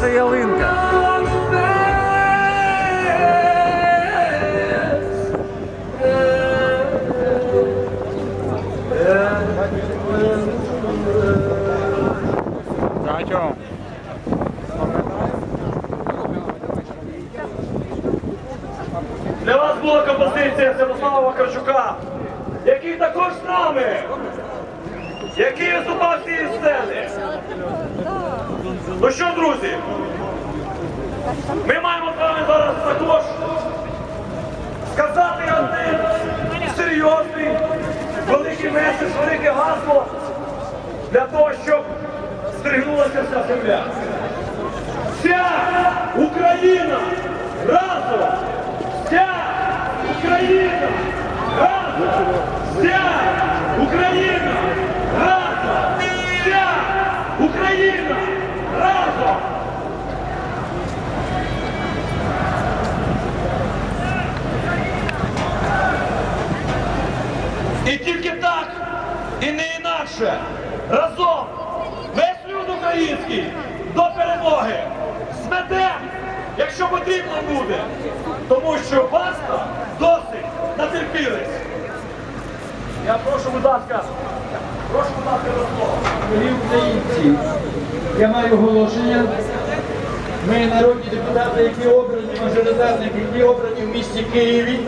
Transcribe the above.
це ялинка. Для вас була композиція Святослава Вакарчука, який також з нами, який виступав з цієї сцени. Ну що, друзі, ми маємо з вами зараз також сказати один серйозний, великий меседж, велике гасло для того, щоб стригнулася вся земля. Вся Україна разом! Вся Україна разом! Вся Україна разом! Вся Україна разом! І тільки так, і не інакше, разом весь люд український до перемоги змете, якщо потрібно буде, тому що баста досить натерпілись. Я прошу, будь ласка, прошу, будь ласка, до слова. Дорогі українці, я маю оголошення. Ми народні депутати, які обрані, мажоритарники, які обрані в місті Києві,